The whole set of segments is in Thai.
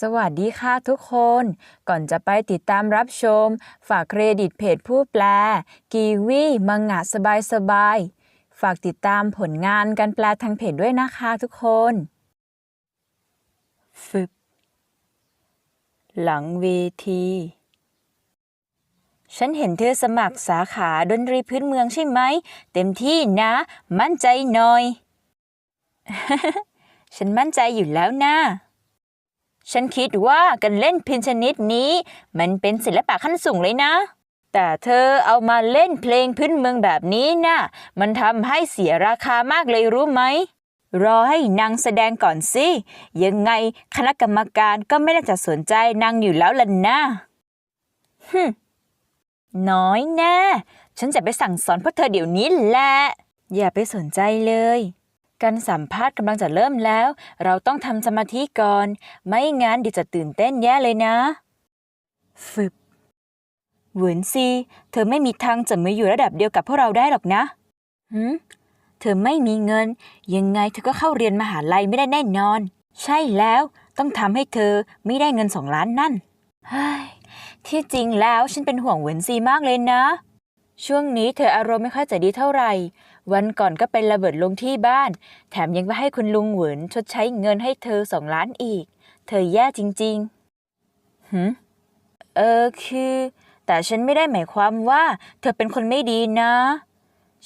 สวัสดีค่ะทุกคน ก่อนจะไปติดตามรับชม ฝากเครดิตเพจผู้แปล กีวีมังงะสบายสบาย ฝากติดตามผลงานการแปลทางเพจด้วยนะคะทุกคนฟึบหลังเวที ฉันเห็นเธอสมัครสาขาดนตรีพื้นเมืองใช่ไหม เต็มที่นะ มั่นใจหน่อย ฉันมั่นใจอยู่แล้วนะ ฉันคิดว่าการเล่นพลงชนิดนี้ มันเป็นศิลปะขั้นสูงเลยนะ แต่เธอเอามาเล่นเพลงพื้นเมืองแบบนี้นะ่ะ มันทำให้เสียราคามากเลยรู้ไหม รอให้นางแสดงก่อนสิ ยังไงคณะกรรมการก็ไม่ได้จะสนใจนางอยู่แล้วล่ะนะฮึน้อยแน่ฉันจะไปสั่งสอนพวกเธอเดี๋ยวนี้แหละ อย่าไปสนใจเลย การสัมภาษณ์กำลังจะเริ่มแล้ว เราต้องทำสมาธิก่อน ไม่งั้นเดี๋ยวจะตื่นเต้นแย่เลยนะฟึบเหวินซี เธอไม่มีทางจะมาอยู่ระดับเดียวกับพวกเราได้หรอกนะหืมเธอไม่มีเงิน ยังไงเธอก็เข้าเรียนมหาลัยไม่ได้แน่นอน ใช่แล้วต้องทำให้เธอไม่ได้เงินสองล้านนั่นเฮ้ยที่จริงแล้วฉันเป็นห่วงเหวินซีมากเลยนะ ช่วงนี้เธออารมณ์ไม่ค่อยจะดีเท่าไหร่ วันก่อนก็เป็นระเบิดลงที่บ้าน แถมยังไปให้คุณลุงเหวินชดใช้เงินให้เธอสองล้านอีก เธอแย่จริงๆหืมเออคือ แต่ฉันไม่ได้หมายความว่า เธอเป็นคนไม่ดีนะ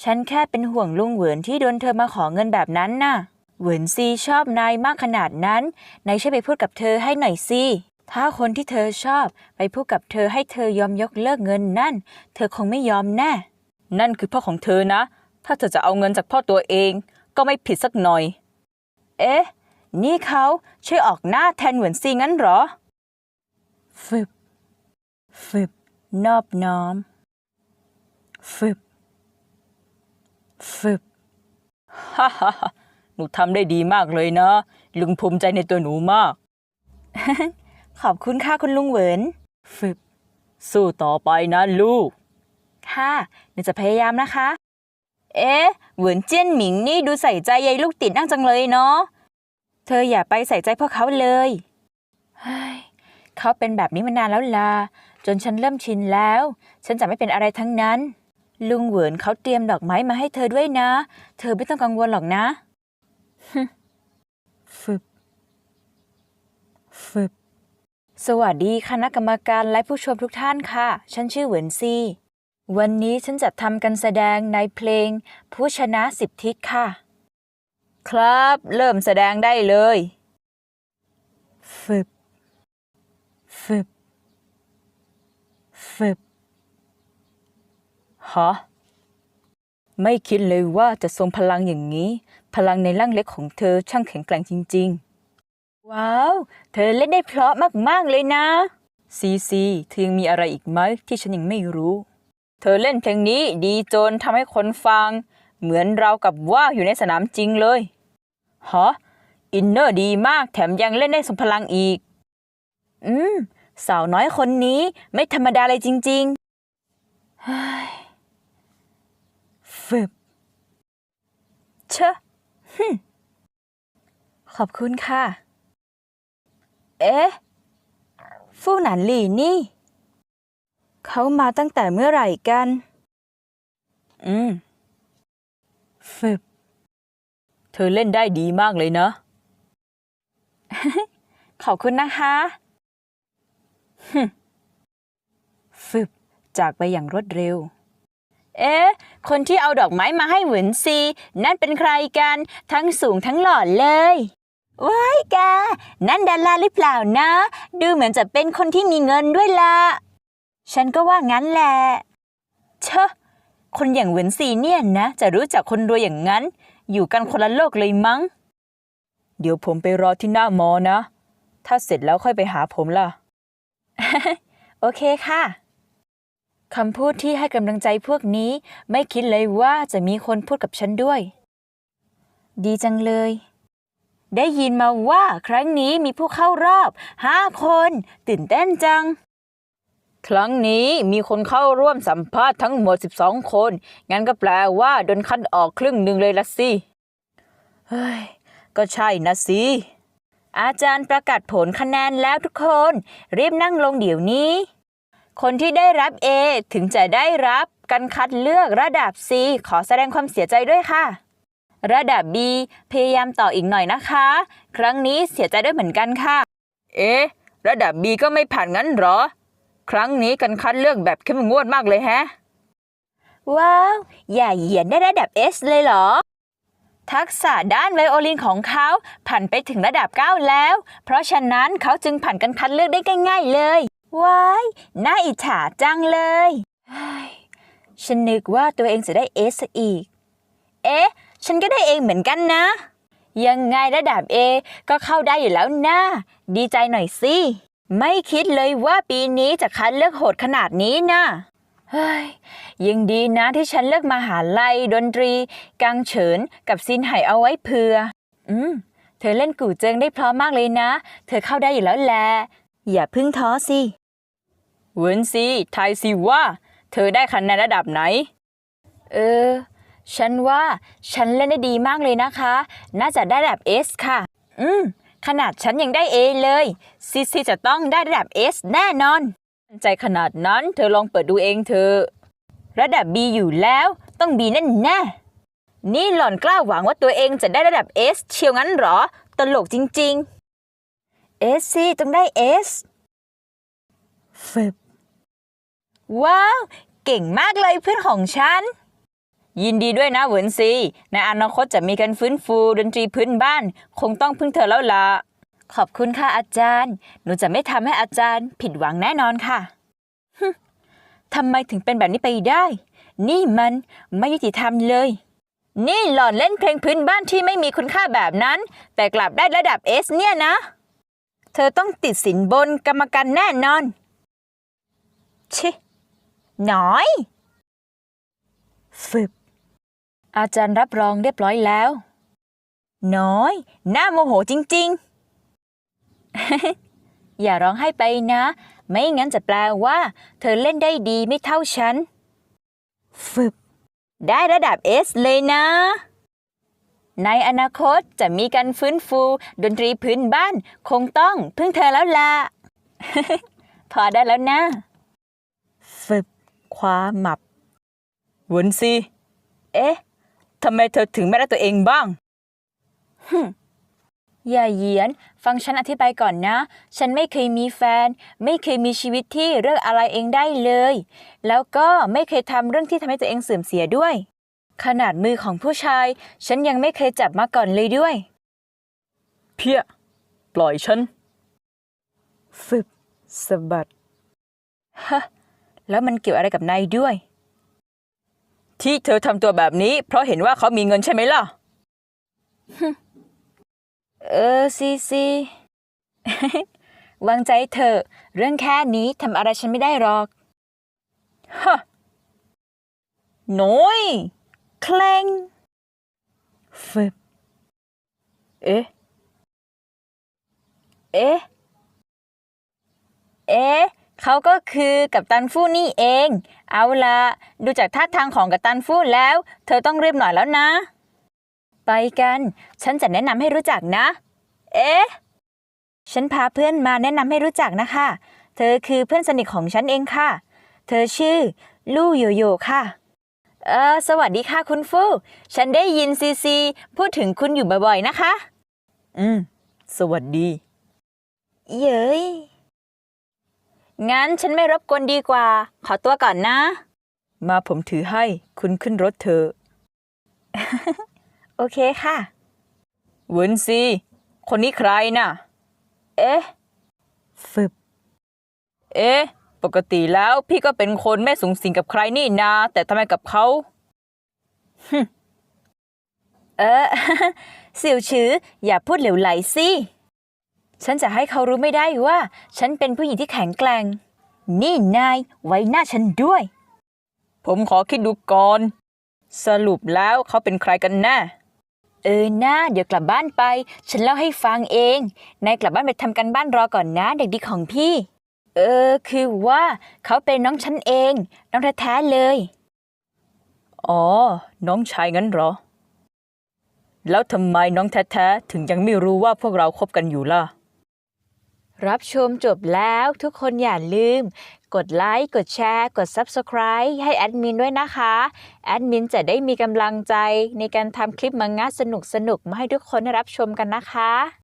ฉันแค่เป็นห่วงลุงเหวินที่โดนเธอมาขอเงินแบบนั้นน่ะเหวินซีชอบนายมากขนาดนั้น นายช่วยไปพูดกับเธอให้หน่อยสิถ้าคนที่เธอชอบไปพูดกับเธอให้เธอยอมยกเลิกเงินนั่น เธอคงไม่ยอมแน่ นั่นคือพ่อของเธอนะ ถ้าเธอจะเอาเงินจากพ่อตัวเอง ก็ไม่ผิดสักหน่อย เอ๊ะ นี่เขาช่วยออกหน้าแทนเหมือนซีงั้นเหรอฟึบฟึบ นอบน้อมฟึบฟึบฮ่าฮ่าฮ่าหนูทำได้ดีมากเลยนะ ลุงภูมิใจในตัวหนูมาก ขอบคุณค่ะคุณลุงเหวินฟึบ สู้ต่อไปนะลูก ค่ะหนูจะพยายามนะคะ เอ๊ะเหวินเจี้ยนหมิงนี่ดูใส่ใจยายลูกติดนั่งจังเลยเนาะ เธออย่าไปใส่ใจพวกเขาเลยเฮ้ยเขาเป็นแบบนี้มานานแล้วล่ะ จนฉันเริ่มชินแล้ว ฉันจะไม่เป็นอะไรทั้งนั้น ลุงเหวินเขาเตรียมดอกไม้มาให้เธอด้วยนะ เธอไม่ต้องกังวลหรอกนะฟึบฟึบสวัสดีคณะกรรมการและผู้ชมทุกท่านค่ะ ฉันชื่อเหวินซี วันนี้ฉันจะทำการแสดงในเพลง ผู้ชนะสิบทิศค่ะ ครับ เริ่มแสดงได้เลยฟึบฟึบฟึบฮะไม่คิดเลยว่าจะทรงพลังอย่างนี้ พลังในร่างเล็กของเธอช่างแข็งแกร่งจริง ๆ ว้าว เธอเล่นได้เพราะมาก ๆ เลยนะ ซีซี เธอยังมีอะไรอีกไหมที่ฉันยังไม่รู้ เธอเล่นเพลงนี้ดีจนทำให้คนฟัง เหมือนเรากับว่าอยู่ในสนามจริงเลยฮะอินเนอร์ดีมากแถมยังเล่นได้สมพลังอีก อืม สาวน้อยคนนี้ไม่ธรรมดาเลยจริงๆเฮ้ยฝึบเชอะฮึขอบคุณค่ะ เอ๊ะ ฟู่หนานหลี่นี่ เขามาตั้งแต่เมื่อไหร่กัน อืมฝึบเธอเล่นได้ดีมากเลยนะ ขอบคุณนะคะฮึมฝึบจากไปอย่างรวดเร็ว เอ๊ะ คนที่เอาดอกไม้มาให้เหวินซี นั่นเป็นใครกัน ทั้งสูงทั้งหล่อเลย ว้ายแกนั่นดาราหรือเปล่านะ ดูเหมือนจะเป็นคนที่มีเงินด้วยล่ะ ฉันก็ว่างั้นแหละ เชอะคนอย่างเหวินซีเนี่ยนะ จะรู้จักคนรวยอย่างนั้น อยู่กันคนละโลกเลยมั้ง เดี๋ยวผมไปรอที่หน้ามอนะ ถ้าเสร็จแล้วค่อยไปหาผมล่ะ โอเคค่ะคำพูดที่ให้กำลังใจพวกนี้ ไม่คิดเลยว่าจะมีคนพูดกับฉันด้วย ดีจังเลย ได้ยินมาว่าครั้งนี้มีผู้เข้ารอบห้าคน ตื่นเต้นจัง ครั้งนี้มีคนเข้าร่วมสัมภาษณ์ทั้งหมด 12 คน งั้นก็แปลว่าโดนคัดออกครึ่งหนึ่งเลยละสิ เฮ้ย ก็ใช่นะสิ อาจารย์ประกาศผลคะแนนแล้วทุกคน รีบนั่งลงเดี๋ยวนี้ คนที่ได้รับ A ถึงจะได้รับการคัดเลือกระดับ C ขอแสดงความเสียใจด้วยค่ะ ระดับ B พยายามต่ออีกหน่อยนะคะ ครั้งนี้เสียใจด้วยเหมือนกันค่ะ เอ๊ะ ระดับ B ก็ไม่ผ่านงั้นหรอ ครั้งนี้การคัดเลือกแบบเข้มงวดมากเลยแฮะ ว้าว อย่าเหยียดได้ระดับ S เลยเหรอ ทักษะด้านไวโอลินของเขาผ่านไปถึงระดับ 9 แล้ว เพราะฉะนั้นเขาจึงผ่านการคัดเลือกได้ง่าย ๆ เลย ว้าย น่าอิจฉาจังเลยเฮ้ยฉันนึกว่าตัวเองจะได้ S อีก เอ๊ะ ฉันก็ได้เองเหมือนกันนะ ยังไงระดับ A ก็เข้าได้อยู่แล้วนะ ดีใจหน่อยสิ ไม่คิดเลยว่าปีนี้จะคัดเลือกโหดขนาดนี้นะเฮ้ยยังดีนะที่ฉันเลือกมหาลัยดนตรี กังเฉินกับซินไห่เอาไว้เผื่อ อืม เธอเล่นกู่เจิงได้เพร้อมมากเลยนะ เธอเข้าได้อยู่แล้วแหละ อย่าพึ่งท้อสิเวินซีทายสิว่า เธอได้คะแนนระดับไหน เออ ฉันว่าฉันเล่นได้ดีมากเลยนะคะ น่าจะได้ระดับ S ค่ะ อืม ขนาดฉันยังได้ A เลย ซีซีจะต้องได้ระดับ S แน่นอน ใจขนาดนั้นเธอลองเปิดดูเองเถอะระดับ B อยู่แล้ว ต้อง B แน่แน่นี่หล่อนกล้าหวังว่าตัวเองจะได้ระดับ S เชียวงั้นหรอ ตลกจริงๆ S สิต้องได้ S ฝึบว้าว เก่งมากเลยเพื่อนของฉัน ยินดีด้วยนะเหวินซี ในอนาคตจะมีการฟื้นฟูดนตรีพื้นบ้าน คงต้องพึ่งเธอแล้วล่ะขอบคุณค่ะอาจารย์ หนูจะไม่ทำให้อาจารย์ ผิดหวังแน่นอนค่ะฮึ่มทำไมถึงเป็นแบบนี้ไปได้ นี่มันไม่ยุติธรรมเลย นี่หล่อนเล่นเพลงพื้นบ้านที่ไม่มีคุณค่าแบบนั้น แต่กลับได้ระดับเอสเนี่ยนะ เธอต้องติดสินบนกรรมการแน่นอน ชิหน้อย ฝึบ อาจารย์รับรองเรียบร้อยแล้ว น้อยน่าโมโหจริง ๆ อย่าร้องไห้ไปนะ ไม่งั้นจะแปลว่า เธอเล่นได้ดีไม่เท่าฉัน ฝึบ ได้ระดับ S เลยนะ ในอนาคตจะมีการฟื้นฟู ดนตรีพื้นบ้าน คงต้องพึ่งเธอแล้วล่ะ พอได้แล้วนะ ฝึบคว้าหมับวนสิ เอ๊ะ ทำไมเธอถึงไม่ได้ตัวเองบ้างอย่าเหยียน ฟังฉันอธิบายก่อนนะ ฉันไม่เคยมีแฟน ไม่เคยมีชีวิตที่เลือกอะไรเองได้เลย แล้วก็ไม่เคยทำเรื่องที่ทำให้ตัวเองเสื่อมเสียด้วย ขนาดมือของผู้ชาย ฉันยังไม่เคยจับมาก่อนเลยด้วย เพี้ย ปล่อยฉันฝึบสะบัดฮะแล้วมันเกี่ยวอะไรกับนายด้วย ที่เธอทำตัวแบบนี้ เพราะเห็นว่าเขามีเงินใช่ไหมล่ะ เออซีซีวางใจเถอะเรื่องแค่นี้ทำอะไรฉันไม่ได้หรอกฮะน้อยเคลงฝึบเอ๊ะ เอ๊ะ เอ๊ะ เขาก็คือกับตันฟู่นี่เอง เอาละดูจากท่าทางของกับตันฟู่แล้ว เธอต้องรีบหน่อยแล้วนะ ไปกัน ฉันจะแนะนำให้รู้จักนะ เอ๊ะ ฉันพาเพื่อนมาแนะนำให้รู้จักนะคะ เธอคือเพื่อนสนิทของฉันเองค่ะ เธอชื่อ ลู่โยโย่ค่ะ เออสวัสดีค่ะคุณฟู่ ฉันได้ยินซีซี พูดถึงคุณอยู่บ่อยๆนะคะ อืม สวัสดี เย้ย งั้นฉันไม่รบกวนดีกว่า ขอตัวก่อนนะ มาผมถือให้คุณขึ้นรถเถอะ โอเคค่ะ เวินซี คนนี้ใครน่ะ เอ๊ะฝึบ เอ๊ะ ปกติแล้วพี่ก็เป็นคนไม่สูงสิงกับใครนี่นา แต่ทำไมกับเขาฮึ่มเออ สิวชืออย่าพูดเหลวไหลสิ ฉันจะให้เขารู้ไม่ได้ว่า ฉันเป็นผู้หญิงที่แข็งแกร่ง นี่นายไว้หน้าฉันด้วย ผมขอคิดดูก่อน สรุปแล้วเขาเป็นใครกันแน่เออหน้าเดี๋ยวกลับบ้านไป ฉันเล่าให้ฟังเองนายกลับบ้านไปทำกันบ้านรอก่อนนะเด็กดีของพี่ เออ คือว่าเขาเป็นน้องฉันเอง น้องแท้ๆเลย อ๋อ น้องชายงั้นเหรอ แล้วทำไมน้องแท้ๆถึงยังไม่รู้ว่าพวกเราคบกันอยู่ล่ะ รับชมจบแล้วทุกคนอย่าลืม กดไลค์ กดแชร์ กด Subscribe ให้แอดมินด้วยนะคะ แอดมินจะได้มีกำลังใจในการทำคลิปมังงะสนุกๆ มาให้ทุกคนได้รับชมกันนะคะ